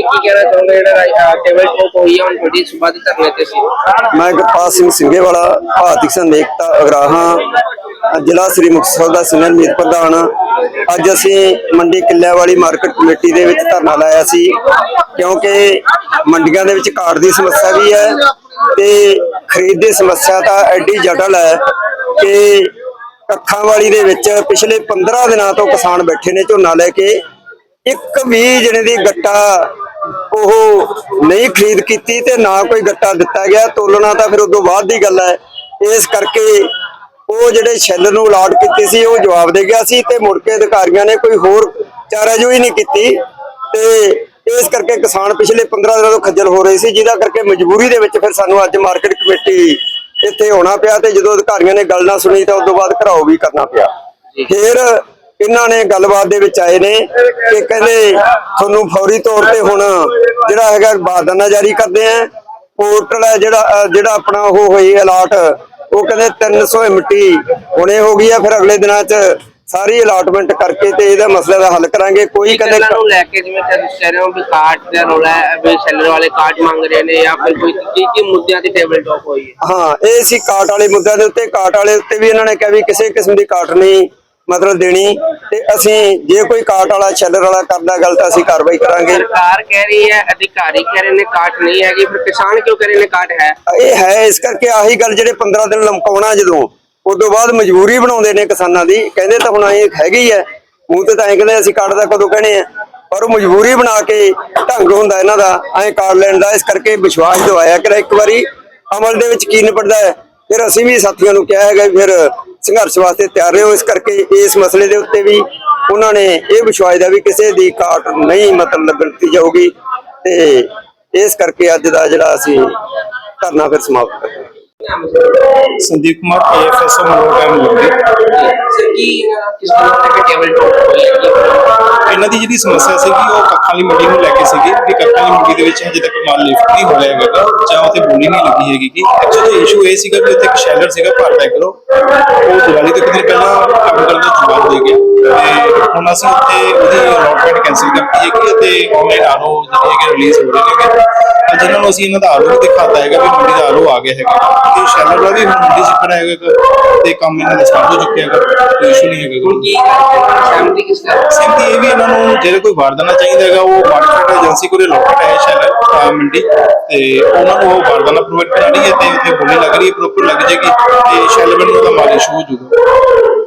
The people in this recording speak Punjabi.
ਕਹਿਣਾ ਚਾਹੁੰਦੇ ਜਿਹੜਾ ਟੇਬਲ ਟਾਕ ਹੋਈ ਹੈ ਹੁਣ ਤੁਹਾਡੀ ਸਵੇਰ ਦੇ ਧਰਨੇ ਤੇ ਸੀ ਮੈਂ ਗੁਰਪਾਲ ਸਿੰਘ ਸਿੰਘੇਵਾਲਾ ਭਾਰਤੀ ਕਿਸਾਨ ਅਗਰਾਹਾਂ, ਜ਼ਿਲ੍ਹਾ ਸ੍ਰੀ ਮੁਕਤਸਰ ਦਾ ਸੀਨੀਅਰ ਮੀਤ ਪ੍ਰਧਾਨ। ਅੱਜ ਅਸੀਂ ਮੰਡੀ ਕਿੱਲਿਆਂ ਵਾਲੀ ਮਾਰਕੀਟ ਕਮੇਟੀ ਦੇ ਵਿੱਚ ਧਰਨਾ ਲਾਇਆ ਸੀ, ਕਿਉਂਕਿ ਮੰਡੀਆਂ ਦੇ ਵਿੱਚ ਕਾਰਡ ਦੀ ਸਮੱਸਿਆ ਵੀ ਹੈ ਤੇ ਖਰੀਦ ਦੀ ਸਮੱਸਿਆ ਤਾਂ ਐਡੀ ਜਟਲ ਹੈ ਕਿ ਕੱਖਾਂ ਵਾਲੀ ਦੇ ਵਿੱਚ ਪਿਛਲੇ 15 ਦਿਨਾਂ ਤੋਂ ਕਿਸਾਨ ਬੈਠੇ ਨੇ ਝੋਨਾ ਲੈ ਕੇ। ਇੱਕ ਵੀ ਜਣੇ ਦੀ ਗੱਟਾ ਉਹ ਨਹੀਂ ਖਰੀਦ ਕੀਤੀ ਤੇ ਨਾ ਕੋਈ ਗੱਟਾ ਦਿੱਤਾ ਗਿਆ ਤੋਲਣਾ ਤਾਂ ਫਿਰ ਉਦੋਂ ਬਾਅਦ ਦੀ ਗੱਲ ਹੈ। ਇਸ ਕਰਕੇ ਉਹ ਜਿਹੜੇ ਛੱਲ ਨੂੰ ਅਲਾਟ ਕੀਤੀ ਸੀ ਉਹ ਜਵਾਬ ਦੇ ਗਿਆ ਸੀ ਤੇ ਮੁੜ ਕੇ ਅਧਿਕਾਰੀਆਂ ਨੇ ਕੋਈ ਹੋਰ ਚਾਰਾਜੋਈ ਨਹੀਂ ਕੀਤੀ ਤੇ ਇਸ ਕਰਕੇ ਕਿਸਾਨ ਪਿਛਲੇ 15 ਦਿਨਾਂ ਤੋਂ ਖੱਜਲ ਹੋ ਰਹੇ ਸੀ ਜਿਹਦਾ ਕਰਕੇ ਮਜਬੂਰੀ ਦੇ ਵਿੱਚ ਫਿਰ ਸਾਨੂੰ ਅੱਜ ਮਾਰਕੀਟ ਕਮੇਟੀ ਇੱਥੇ ਹੋਣਾ ਪਿਆ ਤੇ ਜਦੋਂ ਅਧਿਕਾਰੀਆਂ ਨੇ ਗੱਲ ਨਾ ਸੁਣੀ ਤਾਂ ਉਸ ਤੋਂ ਬਾਅਦ ਘਰਾਓ ਵੀ ਕਰਨਾ ਪਿਆ। ਫਿਰ ਇਹਨਾਂ ਨੇ ਗੱਲਬਾਤ ਦੇ ਵਿੱਚ ਆਏ ਨੇ ਕਿ ਕਹਿੰਦੇ ਤੁਹਾਨੂੰ ਫੌਰੀ ਤੌਰ ਤੇ ਹੁਣ ਜਿਹੜਾ ਹੈਗਾ ਬਾਦਨਾ ਜਾਰੀ ਕਰਦੇ ਆ। ਪੋਰਟਲ ਹੈ ਜਿਹੜਾ ਜਿਹੜਾ ਆਪਣਾ ਉਹ ਹੋਈ ਅਲਾਟ ਉਹ ਕਹਿੰਦੇ 300 ਐਮਟੀ ਹੁਣੇ ਹੋ ਗਈ ਆ ਫਿਰ ਅਗਲੇ ਦਿਨਾਂ 'ਚ ਸਾਰੀ ਅਲਾਟਮੈਂਟ ਕਰਕੇ ਤੇ ਇਹਦਾ ਮਸਲੇ ਦਾ ਹੱਲ ਕਰਾਂਗੇ। ਕੋਈ ਨੂੰ ਲੈ ਕੇ ਜਿਵੇਂ ਤੁਸੀਂ ਕਹਿ ਰਹੇ ਹੋ ਵੀ ਕਾਰਡ ਦਾ ਰੋਲਾ ਹੈ ਵੀ ਸੈਲਰ ਵਾਲੇ ਕਾਰਡ ਮੰਗ ਰਹੇ ਨੇ ਜਾਂ ਫਿਰ ਕੋਈ ਕੀ ਕੀ ਮੁੱਦਿਆਂ ਤੇ ਟੇਬਲ ਟਾਕ ਹੋਈ ਹੈ? ਹਾਂ ਇਹ ਸੀ ਕਾਟ ਵਾਲੇ ਮੁੱਦਿਆਂ ਦੇ ਉੱਤੇ। ਕਾਟ ਵਾਲੇ ਉੱਤੇ ਵੀ ਇਹਨਾਂ ਨੇ ਕਿਹਾ ਵੀ ਕਿਸੇ ਕਿਸਮ ਦੀ ਕਾਟ ਨਹੀਂ ਮਤਲਬ ਦੇਣੀ ਤੇ ਅਸੀਂ ਜੇ ਕੋਈ ਕਾਟ ਵਾਲਾ ਛੱਲਰ ਵਾਲਾ ਕਰਦਾ ਗਲਤ ਅਸੀਂ ਕਾਰਵਾਈ ਕਰਾਂਗੇ। ਸਰਕਾਰ ਕਹਿ ਰਹੀ ਹੈ ਅਧਿਕਾਰੀ ਕਹਿ ਰਹੇ ਨੇ ਕਾਟ ਨਹੀਂ ਹੈਗੀ ਫਿਰ ਕਿਸਾਨ ਕਿਉਂ ਕਹਿ ਰਹੇ ਨੇ ਕਾਟ ਹੈ? ਇਹ ਹੈ ਇਸ ਕਰਕੇ ਆਹੀ ਗੱਲ ਜਿਹੜੇ 15 ਦਿਨ ਲਮਕਾਉਣਾ ਜਦੋਂ ਉਦੋਂ ਬਾਅਦ ਮਜਬੂਰੀ ਬਣਾਉਂਦੇ ਨੇ ਕਿਸਾਨਾਂ ਦੀ। ਕਹਿੰਦੇ ਤਾਂ ਹੁਣ ਇਹ ਹੈਗੀ ਹੀ ਹੈ ਮੂੰਹ ਤੇ ਐਂ ਕਹਿੰਦੇ ਅਸੀਂ ਕਾਰਡ ਦਾ ਕਦੋਂ ਕਹਿਣੇ ਆ। ਪਰ ਉਹ ਮਜਬੂਰੀ ਬਣਾ ਕੇ ਢੰਗ ਹੁੰਦਾ ਇਹਨਾਂ ਦਾ ਐਂ ਕਾਰਡ ਲੈਣ ਦਾ ਇਸ ਕਰਕੇ ਵਿਸ਼ਵਾਸ ਦਵਾਇਆ ਕਿ ਇੱਕ ਵਾਰੀ। ਅਮਲ ਦੇ ਵਿੱਚ ਕੀ ਨਿਪਟਦਾ ਹੈ? ਫਿਰ ਅਸੀਂ ਵੀ ਸਾਥੀਆਂ ਨੂੰ ਕਿਹਾ ਹੈਗਾ ਫਿਰ ਸੰਘਰਸ਼ ਵਾਸਤੇ ਤਿਆਰ ਰਹੋ ਇਸ ਕਰਕੇ ਇਸ ਮਸਲੇ ਦੇ ਉੱਤੇ ਵੀ ਉਹਨਾਂ ਨੇ ਇਹ ਵਿਸ਼ਵਾਸ ਦਾ ਵੀ ਕਿਸੇ ਦੀ ਕਾਟ ਨਹੀਂ ਮਤਲਬ ਦਿੱਤੀ ਜਾਊਗੀ ਤੇ ਇਸ ਕਰਕੇ ਅੱਜ ਦਾ ਜਿਹੜਾ ਅਸੀਂ ਧਰਨਾ ਫਿਰ ਸਮਾਪਤ ਕਰਦੇ ਹਾਂ। ਸੰਦੀਪ ਕੁਮਾਰ ਏਐਫਐਸਓ ਮਰੋੜ ਟਾਈਮ ਲੱਗੇ ਸਰ ਕੀ ਕਿਸ ਤਰ੍ਹਾਂ ਦਾ ਟੇਬਲ ਟਾਕ ਇਹਨਾਂ ਦੀ ਜਿਹੜੀ ਸਮੱਸਿਆ ਸੀਗੀ, ਉਹ ਕੱਖਾਂ ਵਾਲੀ ਮੰਡੀ ਨੂੰ ਲੈ ਕੇ ਸੀਗੀ। ਵੀ ਕੱਖਾਂ ਵਾਲੀ ਮੰਡੀ ਦੇ ਵਿੱਚ ਹਜੇ ਤੱਕ ਮਾਲ ਲਿਫਟ ਨਹੀਂ ਹੋ ਰਿਹਾ ਹੈਗਾ ਜਾਂ ਉੱਥੇ ਬੋਲੀ ਨਹੀਂ ਲੱਗੀ ਹੈਗੀ ਕਿ ਐਕਚੁਅਲੀ ਇਸ਼ੂ ਇਹ ਸੀਗਾ ਕਿ ਉੱਥੇ ਇੱਕ ਸ਼ੈਲਰ ਸੀਗਾ ਭਾਰਤ ਐਗਰੋ ਉਹ ਦੀਵਾਲੀ ਤੋਂ ਕੁਝ ਦਿਨ ਪਹਿਲਾਂ ਕੰਮ ਕਰਨ ਦਾ ਜਵਾਬ ਦੇ ਗਿਆ ਤੇ ਹੁਣ ਅਸੀਂ ਉੱਥੇ ਉਹਦੀ ਅਲਾਟਮੈਂਟ ਕੈਨਸਲ ਕਰਤੀ ਹੈਗੀ ਤੇ ਆਨਲਾਈਨ ਆਰਓ ਜਿਹੜੇ ਹੈਗੇ ਰਿਲੀਜ਼ ਹੋ ਰਹੇ ਹੈਗੇ ਜਿਨ੍ਹਾਂ ਨੂੰ ਅਸੀਂ ਇਹਨਾਂ ਦਾ ਆਰਓ ਦਿਖਾਤਾ ਹੈਗਾ ਵੀ ਮੰਡੀ ਦਾ ਆਰਓ ਆ ਗਿਆ ਹੈਗਾ। ਤੇ ਸ਼ੈਲਰ ਦਾ ਵੀ ਹੁਣ ਮੰਡੀ ਖੜਾ ਹੈਗਾ ਤੇ ਕੰਮ ਇਹਨਾਂ ਦਾ ਸਟਾਰਟ ਹੋ ਚੁੱਕਿਆ ਹੈਗਾ ਕੋਈ ਇਸ਼ੂ ਨਹੀਂ ਹੈਗਾ ਹੁਣ ਕੀ ਸਹਿਮਤੀ ਕਿਸ ਤਰ੍ਹਾਂ ਸਹਿਮਤੀ ਇਹ ਵੀ ਇਹਨਾਂ ਨੂੰ ਜਿਹੜੇ ਕੋਈ ਵਾਰਦਾਨਾ ਚਾਹੀਦਾ ਹੈਗਾ ਉਹ ਮਾਰਕੀਟ ਏਜੰਸੀ ਕੋਲੇ ਲੋਕਟ ਹੈ ਸ਼ਹਿਰ ਮੰਡੀ ਤੇ ਉਹਨਾਂ ਨੂੰ ਉਹ ਵਾਰਦਾਨਾ ਪ੍ਰੋਵਾਈਡ ਕਰਾ ਰਹੀ ਹੈ ਤੇ ਉੱਥੇ ਬੋਲੀ ਲੱਗ ਰਹੀ ਹੈ ਪ੍ਰੋਪਰ ਲੱਗ ਜਾਏਗੀ ਤੇ ਸ਼ੈਲਰ ਨੂੰ ਉਹਦਾ ਮਾਲ ਇਸ਼ੂ ਹੋ ਜਾਊਗਾ।